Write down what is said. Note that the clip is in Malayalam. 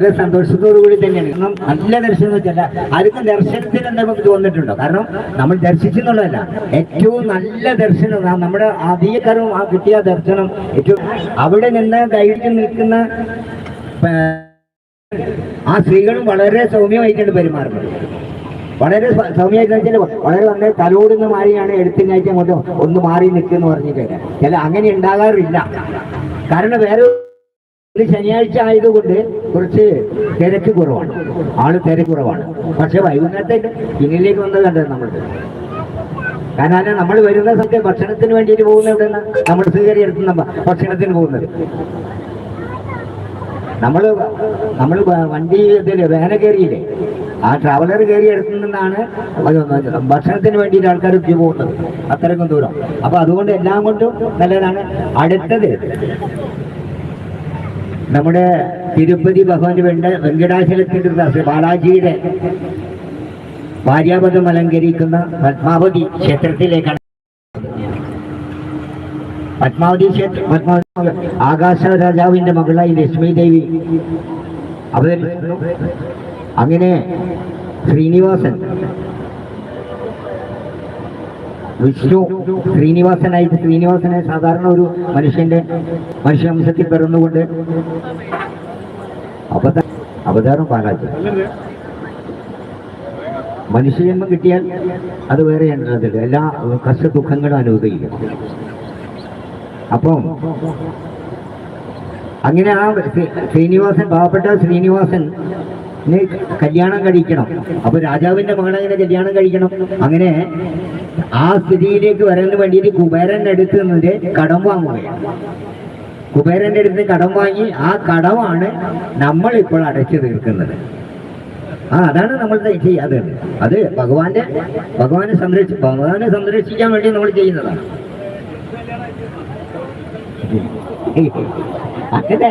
വളരെ സന്തോഷത്തോടു തന്നെയാണ്. കാരണം നല്ല ദർശനം വെച്ചല്ല ആർക്കും ദർശനത്തിന് എന്താ നമുക്ക് തോന്നിട്ടുണ്ടോ കാരണം നമ്മൾ ദർശിച്ചെന്നുള്ളതല്ല ഏറ്റവും നല്ല ദർശനം നമ്മുടെ അധികക്കാരും ആ കിട്ടിയ ദർശനം ഏറ്റവും അവിടെ നിന്ന് കൈയിട്ട് നിൽക്കുന്ന ആ, സ്ത്രീകളും വളരെ സൗമ്യമായിട്ടാണ് പെരുമാറുന്നത്. വളരെ സൗമ്യമായിട്ട് വെച്ചാൽ വളരെ വളരെ തലോടുന്ന മാറിയാണ് എടുത്തിനായിട്ട് അങ്ങോട്ട് ഒന്ന് മാറി നിൽക്കുന്നു പറഞ്ഞിട്ട് ചില അങ്ങനെ ഉണ്ടാകാറില്ല. കാരണം വേറെ ശനിയാഴ്ച ആയതുകൊണ്ട് കുറച്ച് തിരക്ക് കുറവാണ്. ആൾ തിരക്ക് കുറവാണ്. പക്ഷെ വൈകുന്നേരത്തെ പിന്നിലേക്ക് വന്നത് കണ്ടത് നമ്മൾ. കാരണം നമ്മൾ വരുന്ന സമയത്ത് ഭക്ഷണത്തിന് വേണ്ടിയിട്ട് പോകുന്ന എവിടെ നമ്മൾ സ്വീകരി എടുക്കുന്ന ഭക്ഷണത്തിന് പോകുന്നത്. നമ്മൾ നമ്മൾ വണ്ടി വേന കയറിയില്ലേ? ആ ട്രാവലർ കയറി എടുക്കുന്നതാണ് ഭക്ഷണത്തിന് വേണ്ടിയിട്ട് ആൾക്കാർ ക്യൂ പോകുന്നത്. അത്രയ്ക്കും ദൂരം. അപ്പൊ അതുകൊണ്ട് എല്ലാം കൊണ്ടും നല്ലതാണ്. അടുത്തത് നമ്മുടെ തിരുപ്പതി ഭഗവാന് വേണ്ട വെങ്കടാചലത്തിന്റെ ദാസ് ബാലാജിയുടെ ഭാര്യാപദം അലങ്കരിക്കുന്ന പത്മാവതി ക്ഷേത്രത്തിലേക്കാണ് പത്മാവതി ക്ഷേത്രം പത്മാവതി ആകാശ രാജാവിന്റെ മകളായി ലക്ഷ്മി ദേവി അവർ അങ്ങനെ ശ്രീനിവാസൻ വിഷ്ണു ശ്രീനിവാസനായിട്ട് ശ്രീനിവാസനെ സാധാരണ ഒരു മനുഷ്യന്റെ മനുഷ്യവംശത്തിൽ പിറന്നുകൊണ്ട് അവതാ അവതാരം പാലാജ്. മനുഷ്യജന്മം കിട്ടിയാൽ അത് വേറെ എണ്ണത്തില്ല എല്ലാ കഷ്ട ദുഃഖങ്ങളും അനുഭവിക്കും. അപ്പം അങ്ങനെ ആ ശ്രീ- ശ്രീനിവാസൻ പാവപ്പെട്ട ശ്രീനിവാസൻ കല്യാണം കഴിക്കണം. അപ്പൊ രാജാവിന്റെ മകളെങ്ങനെ കല്യാണം കഴിക്കണം? അങ്ങനെ ആ സ്ഥിതിയിലേക്ക് വരാൻ വേണ്ടിയിട്ട് കുബേരന്റെ അടുത്ത് നിന്നിട്ട് കടം വാങ്ങുകയാണ്. കുബേരന്റെ അടുത്ത് കടം വാങ്ങി ആ കടമാണ് നമ്മൾ ഇപ്പോൾ അടച്ചു തീർക്കുന്നത്. ആ അതാണ് നമ്മൾ ചെയ്യാതെ അത് ഭഗവാന്റെ ഭഗവാനെ സംരക്ഷി ഭഗവാനെ സംരക്ഷിക്കാൻ വേണ്ടി നമ്മൾ ചെയ്യുന്നതാണ്. അങ്ങനെ